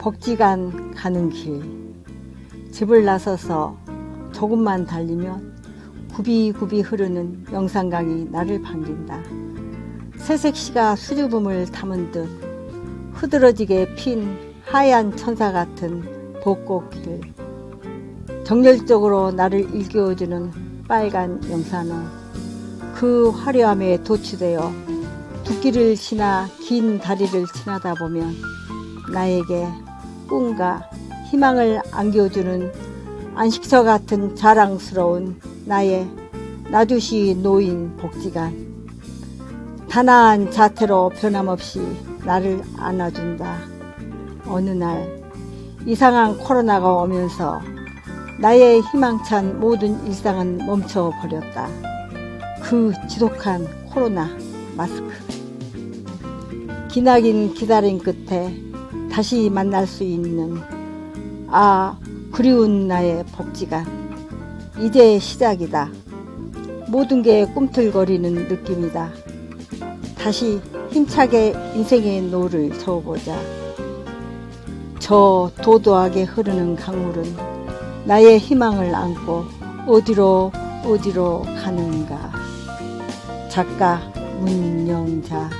복지관 가는 길. 집을 나서서 조금만 달리면 굽이굽이 흐르는 영산강이 나를 반긴다. 새색시가 수줍음을 담은 듯 흐드러지게 핀 하얀 천사 같은 벚꽃길. 정열적으로 나를 일깨워주는 빨간 영산호 그 화려함에 도취되어 붓길을 지나 긴 다리를 지나다 보면 나에게 꿈과 희망을 안겨주는 안식처 같은 자랑스러운 나의 나주시 노인 복지관 단아한 자태로 변함없이 나를 안아준다. 어느 날 이상한 코로나가 오면서 나의 희망찬 모든 일상은 멈춰버렸다. 그 지독한 코로나 마스크. 기나긴 기다림 끝에 다시 만날 수 있는 아 그리운 나의 복지가 이제 시작이다. 모든 게 꿈틀거리는 느낌이다. 다시 힘차게 인생의 노를 저어보자. 저 도도하게 흐르는 강물은 나의 희망을 안고 어디로 어디로 가는가. 작가 문영자